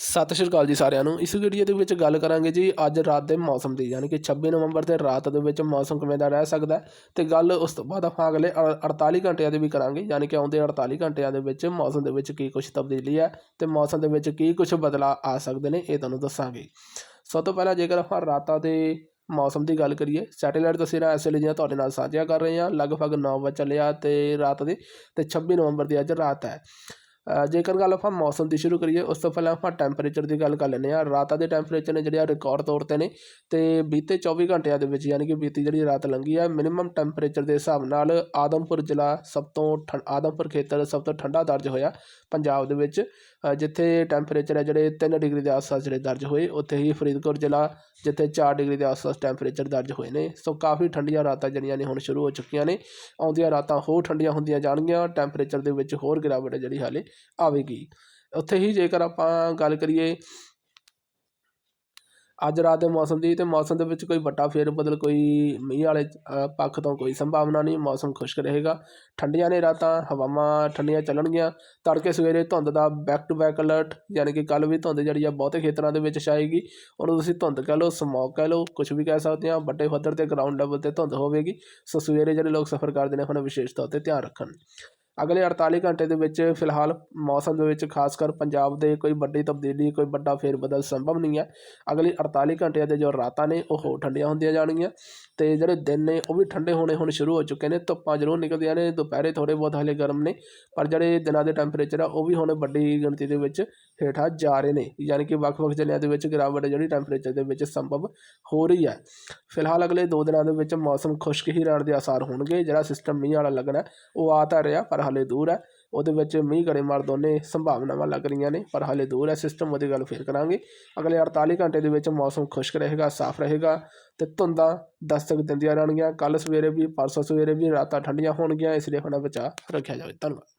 ਸਤਿ ਸ਼੍ਰੀ ਅਕਾਲ ਜੀ ਸਾਰਿਆਂ ਨੂੰ। ਇਸ ਵੀਡੀਓ ਦੇ ਵਿੱਚ ਗੱਲ ਕਰਾਂਗੇ ਜੀ, ਅੱਜ ਰਾਤ ਦੇ ਮੌਸਮ ਦੀ, ਯਾਨੀ ਕਿ 26 ਨਵੰਬਰ ਤੇ ਰਾਤ ਦੇ ਵਿੱਚ ਮੌਸਮ ਕਿਵੇਂ ਦਾ ਰਹਿ ਸਕਦਾ ਹੈ ਤੇ ਗੱਲ ਉਸ ਤੋਂ ਬਾਅਦ ਆਪਾਂ ਅਗਲੇ ਅ- 48 ਘੰਟਿਆਂ ਦੀ ਵੀ ਕਰਾਂਗੇ, ਯਾਨੀ ਕਿ ਆਉਂਦੇ 48 ਘੰਟਿਆਂ ਦੇ ਵਿੱਚ ਮੌਸਮ ਦੇ ਵਿੱਚ ਕੀ ਕੁਝ ਤਬਦੀਲੀ ਹੈ ਤੇ ਮੌਸਮ ਦੇ ਵਿੱਚ ਕੀ ਕੁਝ ਬਦਲਾਅ ਆ ਸਕਦੇ ਨੇ, ਇਹ ਤੁਹਾਨੂੰ ਦੱਸਾਂਗੇ। ਸਭ ਤੋਂ ਪਹਿਲਾਂ ਜੇਕਰ ਆਪਾਂ ਰਾਤਾਂ ਦੇ ਮੌਸਮ ਦੀ ਗੱਲ ਕਰੀਏ, ਸੈਟੇਲਾਈਟ ਤਸਵੀਰਾਂ ਇਸ ਵੇਲੇ ਦੀਆਂ ਤੁਹਾਡੇ ਨਾਲ ਸਾਂਝੀਆਂ ਕਰ ਰਹੇ ਹਾਂ, ਲਗਭਗ 9 ਵਜੇ ਚੱਲਿਆ ਤੇ ਰਾਤ ਦੇ, ਤੇ 26 ਨਵੰਬਰ ਦੀ ਅੱਜ ਰਾਤ ਹੈ। ਜੇਕਰ ਗੱਲ ਆਪਾਂ ਮੌਸਮ ਦੀ ਸ਼ੁਰੂ ਕਰੀਏ, ਉਸ ਤੋਂ ਪਹਿਲਾਂ ਆਪਾਂ ਟੈਂਪਰੇਚਰ ਦੀ ਗੱਲ ਕਰ ਲੈਂਦੇ ਹਾਂ। ਰਾਤਾਂ ਦੇ ਟੈਂਪਰੇਚਰ ਨੇ ਜਿਹੜੇ ਆ ਰਿਕਾਰਡ ਤੌਰ ਤੇ ਨੇ ਤੇ ਬੀਤੇ 24 ਘੰਟਿਆਂ ਦੇ ਵਿੱਚ ਯਾਨੀ ਕਿ ਬੀਤੀ ਜਿਹੜੀ ਰਾਤ ਲੰਘੀ ਆ ਮਿਨੀਮਮ ਟੈਂਪਰੇਚਰ ਦੇ ਹਿਸਾਬ ਨਾਲ ਆਦਮਪੁਰ ਜ਼ਿਲ੍ਹਾ ਸਭ ਤੋਂ ਠੰ- ਆਦਮਪੁਰ ਖੇਤਰ ਸਭ ਤੋਂ ਠੰਡਾ ਦਰਜ ਹੋਇਆ ਪੰਜਾਬ ਦੇ ਵਿੱਚ ਜਿੱਥੇ ਟੈਂਪਰੇਚਰ ਹੈ ਜਿਹੜੇ 3 ਡਿਗਰੀ ਦੇ ਆਸ-ਪਾਸ ਜਿਹੜੇ ਦਰਜ ਹੋਏ, ਉੱਥੇ ਹੀ ਫਰੀਦਕੋਟ ਜ਼ਿਲ੍ਹਾ, ਜਿੱਥੇ 4 ਡਿਗਰੀ ਦੇ ਆਸ-ਪਾਸ ਟੈਂਪਰੇਚਰ ਦਰਜ ਹੋਏ ਨੇ। ਸੋ ਕਾਫੀ ਠੰਡੀਆਂ ਰਾਤਾਂ ਜਿਹੜੀਆਂ ਨੇ ਹੁਣ ਸ਼ੁਰੂ ਹੋ ਚੁੱਕੀਆਂ ਨੇ। ਆਉਂਦੀਆਂ ਰਾਤਾਂ ਹੋਰ ਠੰਡੀਆਂ ਹੁੰਦੀਆਂ ਜਾਣਗੀਆਂ ਟੈਂਪਰੇਚਰ ਦੇ ਵਿੱਚ ਹੋਰ ਗਿਰਾਵਟ ਹੈ ਜਿਹੜੀ ਹਾਲੇ ਆਵੇਗੀ। ਉੱਥੇ ਹੀ ਜੇਕਰ ਆਪਾਂ ਗੱਲ ਕਰੀਏ, ਅੱਜ ਰਾਤ ਦੇ ਮੌਸਮ ਦੀ, ਤੇ ਮੌਸਮ ਦੇ ਵਿੱਚ ਕੋਈ ਵੱਡਾ ਫੇਰ ਬਦਲ ਕੋਈ ਮੀਂਹ ਵਾਲੇ ਪੱਖ ਤੋਂ ਕੋਈ ਸੰਭਾਵਨਾ ਨਹੀਂ, ਮੌਸਮ ਖੁਸ਼ਕ ਰਹੇਗਾ। ਠੰਡੀਆਂ ਨੇ ਰਾਤਾਂ ਹਵਾਵਾਂ ਠੰਡੀਆਂ ਚੱਲਣਗੀਆਂ। ਤੜਕੇ ਸਵੇਰੇ ਧੁੰਦ ਦਾ ਬੈਕ ਟੂ ਬੈਕ ਅਲਰਟ ਯਾਨੀ ਕਿ ਕੱਲ ਵੀ ਧੁੰਦ ਜਿਹੜੀ ਆ, ਬਹੁਤੇ ਖੇਤਰਾਂ ਦੇ ਵਿੱਚ ਛਾਏਗੀ। ਉਹਨੂੰ ਤੁਸੀਂ ਧੁੰਦ ਕਹਿ ਲਓ ਸਮੌਗ ਕਹਿ ਲਓ ਕੁਝ ਵੀ ਕਹਿ ਸਕਦੇ ਆ ਵੱਡੇ ਪੱਧਰ ਤੇ ਗਰਾਊਂਡ ਲੈਵਲ ਤੇ ਧੁੰਦ ਹੋਵੇਗੀ। ਸੋ ਸਵੇਰੇ ਜਿਹੜੇ ਲੋਕ ਸਫ਼ਰ ਕਰਦੇ ਨੇ, ਉਹਨਾਂ ਵਿਸ਼ੇਸ਼ ਤੌਰ ਤੇ ਧਿਆਨ ਰੱਖਣ। ਅਗਲੇ 48 ਘੰਟੇ ਦੇ ਵਿੱਚ ਫਿਲਹਾਲ ਮੌਸਮ ਦੇ ਵਿੱਚ ਖਾਸ ਕਰ ਪੰਜਾਬ ਦੇ ਕੋਈ ਵੱਡੀ ਤਬਦੀਲੀ, ਕੋਈ ਵੱਡਾ ਫੇਰਬਦਲ ਸੰਭਵ ਨਹੀਂ ਹੈ। ਅਗਲੇ 48 ਘੰਟਿਆਂ ਦੇ ਜੋ ਰਾਤਾਂ ਨੇ, ਉਹ ਹੋਰ ਠੰਡੀਆਂ ਹੁੰਦੀਆਂ ਜਾਣਗੀਆਂ ਤੇ ਜਿਹੜੇ ਦਿਨ ਨੇ, ਉਹ ਵੀ ਠੰਡੇ ਹੋਣੇ ਹੁਣ ਸ਼ੁਰੂ ਹੋ ਚੁੱਕੇ ਨੇ। ਧੁੱਪਾਂ ਜ਼ਰੂਰ ਨਿਕਲਦੀਆਂ ਨੇ, ਦੁਪਹਿਰੇ ਥੋੜੇ ਬਹੁਤ ਹਲੇ ਗਰਮ ਨੇ, ਪਰ ਜਿਹੜੇ ਦਿਨਾਂ ਦੇ ਟੈਂਪਰੇਚਰ ਆ, ਉਹ ਵੀ ਹੁਣ ਵੱਡੀ ਗਿਣਤੀ ਦੇ ਵਿੱਚ ਹੇਠਾਂ ਜਾ ਰਹੇ ਨੇ। ਯਾਨੀ ਕਿ ਵੱਖ-ਵੱਖ ਜ਼ਿਲ੍ਹਿਆਂ ਦੇ ਵਿੱਚ ਗਿਰਾਵਟ ਜਿਹੜੀ ਟੈਂਪਰੇਚਰ ਦੇ ਵਿੱਚ ਸੰਭਵ ਹੋ ਰਹੀ ਹੈ। ਫਿਲਹਾਲ ਅਗਲੇ 2 ਦਿਨਾਂ ਦੇ ਵਿੱਚ ਮੌਸਮ ਖੁਸ਼ਕ ਹੀ ਰਹਿਣ ਦੇ ਆਸਾਰ ਹੋਣਗੇ। ਜਿਹੜਾ ਸਿਸਟਮ ਮੀਂਹ ਵਾਲਾ ਲੱਗਣਾ, ਉਹ ਆ ਤਾਂ ਰਿਹਾ, ਪਰ ਹਾਲੇ ਦੂਰ ਹੈ। ਉਹਦੇ ਵਿੱਚ ਮੀਂਹ ਗੜੇਮਾਰ ਦੋਨੇ ਸੰਭਾਵਨਾਵਾਂ ਲੱਗ ਰਹੀਆਂ ਨੇ, ਪਰ ਹਾਲੇ ਦੂਰ ਹੈ। ਸਿਸਟਮ ਉਹਦੀ ਗੱਲ ਫੇਰ ਕਰਾਂਗੇ। ਅਗਲੇ 48 ਘੰਟੇ ਦੇ ਵਿੱਚ ਮੌਸਮ ਖੁਸ਼ਕ ਰਹੇਗਾ, ਸਾਫ਼ ਰਹੇਗਾ ਤੇ ਧੁੰਦਾਂ ਦਸਤਕ ਦਿੰਦੀਆਂ ਰਹਿਣਗੀਆਂ। ਕੱਲ ਸਵੇਰੇ ਵੀ, ਪਰਸੋਂ ਸਵੇਰੇ ਵੀ ਰਾਤਾਂ ਠੰਡੀਆਂ ਹੋਣਗੀਆਂ। ਇਸ ਲਈ ਆਪਣਾ ਬਚਾਅ ਰੱਖਿਆ ਜਾਵੇ। ਧੰਨਵਾਦ।